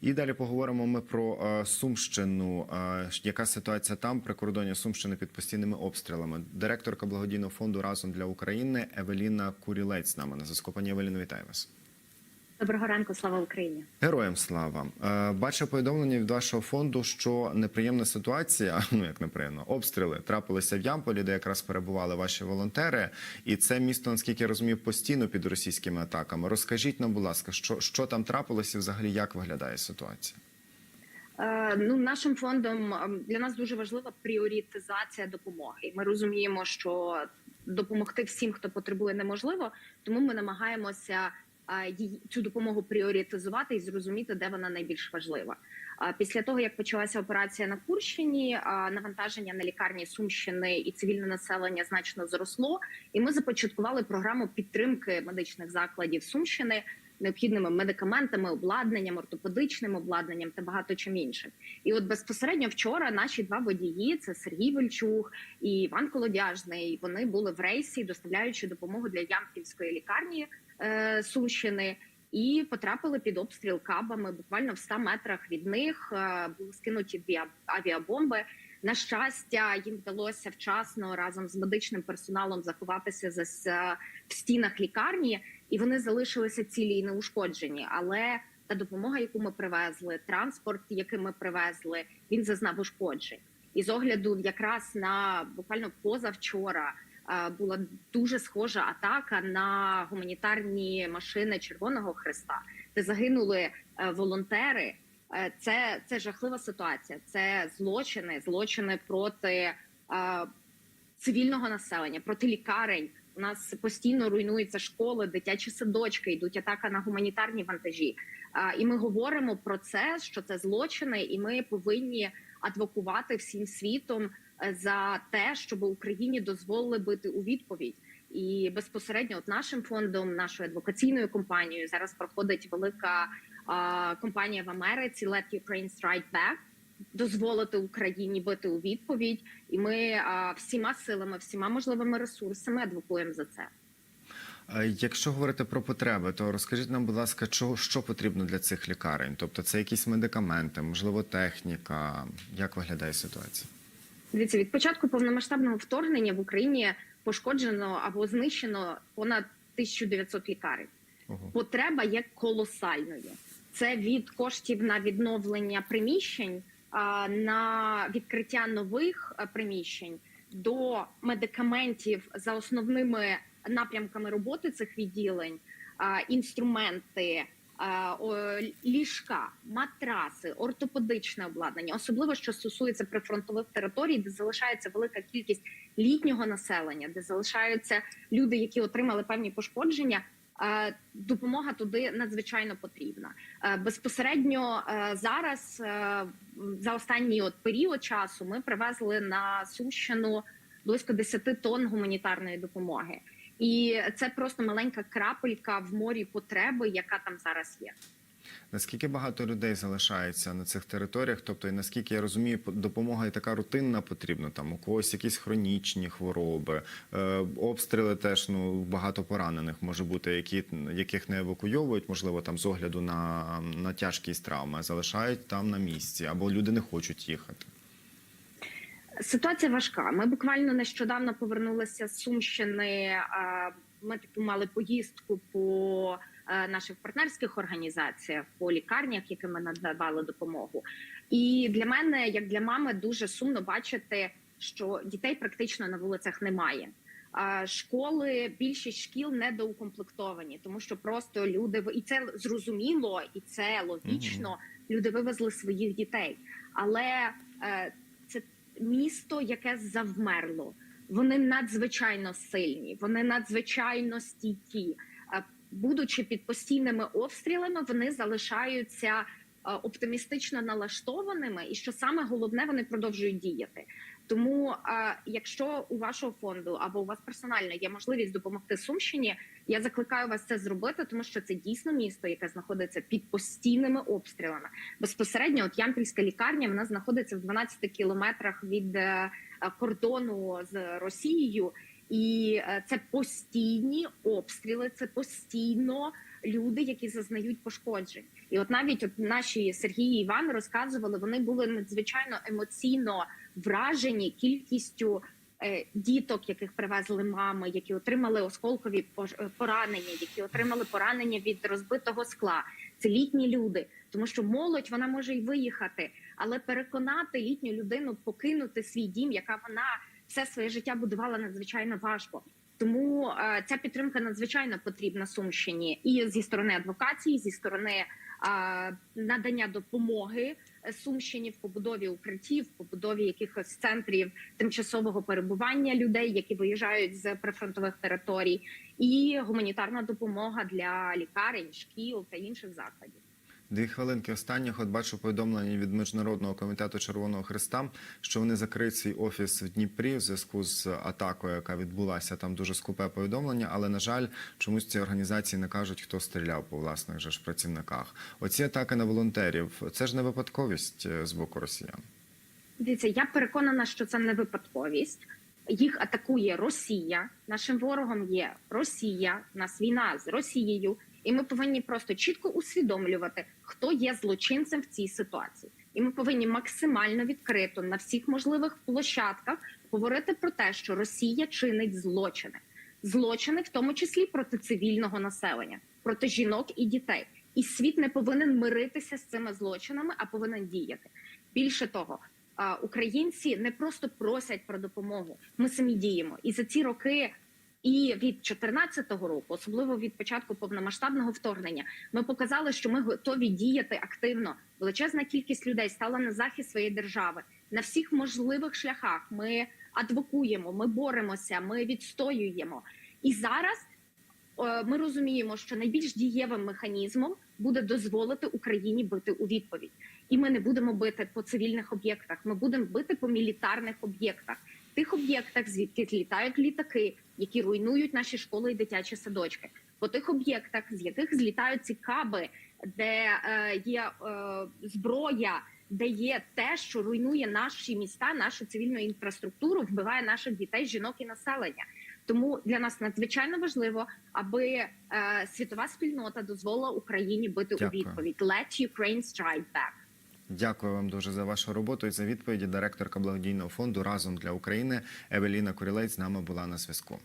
І далі поговоримо ми про е, Сумщину. Е, яка ситуація там при кордоні Сумщини під постійними обстрілами? Директорка благодійного фонду разом для України Евеліна Курілець з нами на зв'язку. Пані Евеліно, вітаю вас. Доброго ранку, слава Україні. Героям слава Е, бачу повідомлення від вашого фонду, що неприємна ситуація, ну як неприємно, обстріли трапилися в Ямполі, де якраз перебували ваші волонтери, і це місто, наскільки я розумію, постійно під російськими атаками. Розкажіть нам, будь ласка, що, що там трапилося, і взагалі як виглядає ситуація? Е, ну, нашим фондом е, для нас дуже важлива пріоритизація допомоги. Ми розуміємо, що допомогти всім, хто потребує, неможливо, тому ми намагаємося цю допомогу пріоритизувати і зрозуміти, де вона найбільш важлива. Після того, як почалася операція на Курщині, навантаження на лікарні Сумщини і цивільне населення значно зросло, і ми започаткували програму підтримки медичних закладів Сумщини необхідними медикаментами, обладнанням, ортопедичним обладнанням та багато чим іншим. І от безпосередньо вчора наші два водії це Сергій Вельчук і Іван Колодяжний. Вони були в рейсі, доставляючи допомогу для Ямківської лікарні е, Сумщини. І потрапили під обстріл кабами. Буквально в 100 метрах від них е, були скинуті дві авіабомби. На щастя, їм вдалося вчасно разом з медичним персоналом заховатися за в стінах лікарні, і вони залишилися цілі і неушкоджені. Але та допомога, яку ми привезли, транспорт, який ми привезли, він зазнав ушкоджень. І з огляду якраз на буквально позавчора була дуже схожа атака на гуманітарні машини Червоного Христа, де загинули е, волонтери. Е, Це, це жахлива ситуація. Це злочини, злочини проти е, цивільного населення, проти лікарень. У нас постійно руйнуються школи, дитячі садочки, йдуть атака на гуманітарні вантажі. І ми говоримо про це, що це злочини, і ми повинні адвокувати всім світом е, за те, щоб Україні дозволили бити у відповідь. І безпосередньо от нашим фондом, нашою адвокаційною компанією зараз проходить велика а, компанія в Америці Let Ukraine Strike Back, дозволити Україні бити у відповідь, і ми а, всіма силами, всіма можливими ресурсами адвокуємо за це. Якщо говорити про потреби, то розкажіть нам, будь ласка, що, що потрібно для цих лікарень? Тобто це якісь медикаменти, можливо, техніка. Як виглядає ситуація? Дивіться, від початку повномасштабного вторгнення в Україні пошкоджено або знищено понад 1900 лікарень. Потреба є колосальною. Це від коштів на відновлення приміщень, на відкриття нових приміщень до медикаментів за основними напрямками роботи цих відділень, інструменти. О, Ліжка, матраси, ортопедичне обладнання, особливо що стосується прифронтових територій, де залишається велика кількість літнього населення, де залишаються люди, які отримали певні пошкодження. Е, Допомога туди надзвичайно потрібна. Е, Безпосередньо е, зараз е, за останній от період часу ми привезли на Сумщину близько 10 тонн гуманітарної допомоги, і це просто маленька крапелька в морі потреби, яка там зараз є. Наскільки багато людей залишається на цих територіях? Тобто, і наскільки я розумію, по- допомога і така рутинна потрібна, там у когось якісь хронічні хвороби, е, обстріли теж ну багато поранених може бути, які яких не евакуйовують, можливо, там з огляду на, на тяжкість травми, залишають там на місці, або люди не хочуть їхати. Ситуація важка. Ми буквально нещодавно повернулися з Сумщини. Ми таку мали поїздку по е, наших партнерських організаціях, по лікарнях, яким ми надавали допомогу. І для мене, як для мами, дуже сумно бачити, що дітей практично на вулицях немає. Школи, більшість шкіл недоукомплектовані, тому що просто люди і це зрозуміло, і це логічно. Люди вивезли своїх дітей, але е, місто, яке завмерло. Вони надзвичайно сильні, вони надзвичайно стійкі. Е, Будучи під постійними обстрілами, вони залишаються е, оптимістично налаштованими, і що саме головне, вони продовжують діяти. Тому, якщо у вашого фонду або у вас персонально є можливість допомогти Сумщині, я закликаю вас це зробити, тому що це дійсно місто, яке знаходиться під постійними обстрілами. Безпосередньо, от Ямпільська лікарня вона знаходиться в 12 кілометрах від е, кордону з Росією, і е, це постійні обстріли, це постійно люди, які зазнають пошкоджень. І от навіть от наші Сергій і Іван розказували, вони були надзвичайно емоційно вражені кількістю. е, Діток, яких привезли мами, які отримали осколкові е, поранення, які отримали поранення від розбитого скла. Це літні люди, тому що молодь вона може й виїхати, але переконати літню людину покинути свій дім, яка вона все своє життя будувала надзвичайно важко. Тому е, ця підтримка надзвичайно потрібна Сумщині і зі сторони адвокації, зі сторони е, надання допомоги е, Сумщині в побудові укриттів, в побудові якихось центрів тимчасового перебування людей, які виїжджають з прифронтових територій, і гуманітарна допомога для лікарень, шкіл та інших закладів. Дві хвилинки останніх. От бачу повідомлення від міжнародного комітету Червоного Христа, що вони закриють свій офіс в Дніпрі в зв'язку з атакою, яка відбулася. Там дуже скупе повідомлення, але на жаль, чомусь ці організації не кажуть, хто стріляв по власних же ж працівниках. Оці атаки на волонтерів це ж не випадковість е, з боку росіян. Дивіться, я переконана, що це не випадковість. Їх атакує Росія. Нашим ворогом є Росія. У нас війна з Росією, і ми повинні просто чітко усвідомлювати, хто є злочинцем в цій ситуації. І ми повинні максимально відкрито на всіх можливих площадках говорити про те, що Росія чинить злочини, злочини, в тому числі проти цивільного населення, проти жінок і дітей. І світ не повинен миритися з цими злочинами, а повинен діяти. Більше того, українці не просто просять про допомогу. Ми самі діємо. І за ці роки, і від 2014 року, особливо від початку повномасштабного вторгнення, ми показали, що ми готові діяти активно. Величезна кількість людей стала на захист своєї держави на всіх можливих шляхах. Ми адвокуємо, ми боремося, ми відстоюємо. І зараз е, ми розуміємо, що найбільш дієвим механізмом буде дозволити Україні бити у відповідь. І ми не будемо бити по цивільних об'єктах. Ми будемо бити по мілітарних об'єктах, тих об'єктах, звідки злітають літаки, які руйнують наші школи і дитячі садочки, по тих об'єктах, з яких злітають ці каби, де е, є е, зброя. Де є те, що руйнує наші міста, нашу цивільну інфраструктуру, вбиває наших дітей, жінок і населення. Тому для нас надзвичайно важливо, аби е, світова спільнота дозволила Україні бити Дякую. у відповідь. Let Ukraine strike back. Дякую вам дуже за вашу роботу і за відповіді. Директорка благодійного фонду разом для України Евеліна Курілець з нами була на зв'язку.